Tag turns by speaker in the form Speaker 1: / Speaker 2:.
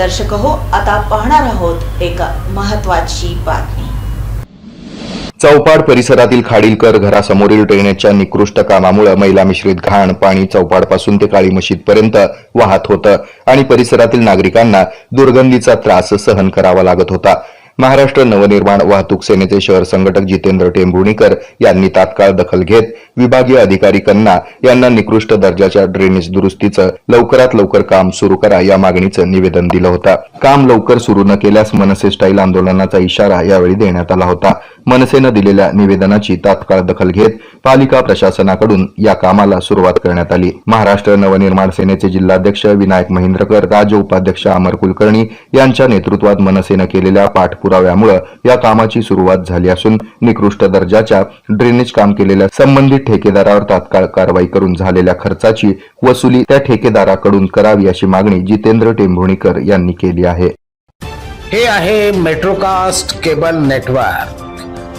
Speaker 1: दर्शक हो आता पाहणार आहोत एक महत्वाची बातमी.
Speaker 2: चौपाड परिसरातील खाडीलकर घरासमोरील ड्रेनेजच्या निकृष्ट कामामुळे मैला मिश्रित घाण पाणी चौपाडपासून ते काळी मशीदपर्यंत वाहत होतं आणि परिसरातील नागरिकांना दुर्गंधीचा त्रास सहन करावा लागत होता. महाराष्ट्र नवनिर्माण वाहतूक सेनेचे शहर संघटक जितेंद्र टेंभुणीकर यांनी तात्काळ दखल घेत विभागीय अधिकारी कन्ना यांना निकृष्ट दर्जाच्या ड्रेनेज दुरुस्तीचं लवकरात लवकर काम सुरू करा या मागणीचं निवेदन दिलं होतं. काम लवकर सुरू न केल्यास मनसे स्टाईल आंदोलनाचा इशारा यावेळी देण्यात आला होता. मनसेनं दिलेल्या निवेदनाची तात्काळ दखल घेत पालिका प्रशासनाकडून या कामाला सुरुवात करण्यात आली. महाराष्ट्र नवनिर्माण सेनेचे जिल्हाध्यक्ष विनायक महिंद्रकर राज्य उपाध्यक्ष अमर कुलकर्णी यांच्या नेतृत्वात मनसेनं केलेल्या पाठपुराव्यामुळे या कामाची सुरुवात झाली असून निकृष्ट दर्जाच्या ड्रेनेज काम केलेल्या संबंधित ठेकेदारावर तात्काळ कारवाई करून झालेल्या खर्चाची वसुली त्या ठेकेदाराकडून करावी अशी मागणी जितेंद्र टेंभुणीकर यांनी केली आहे.
Speaker 3: हे आहे मेट्रोकास्ट केबल नेटवर्क.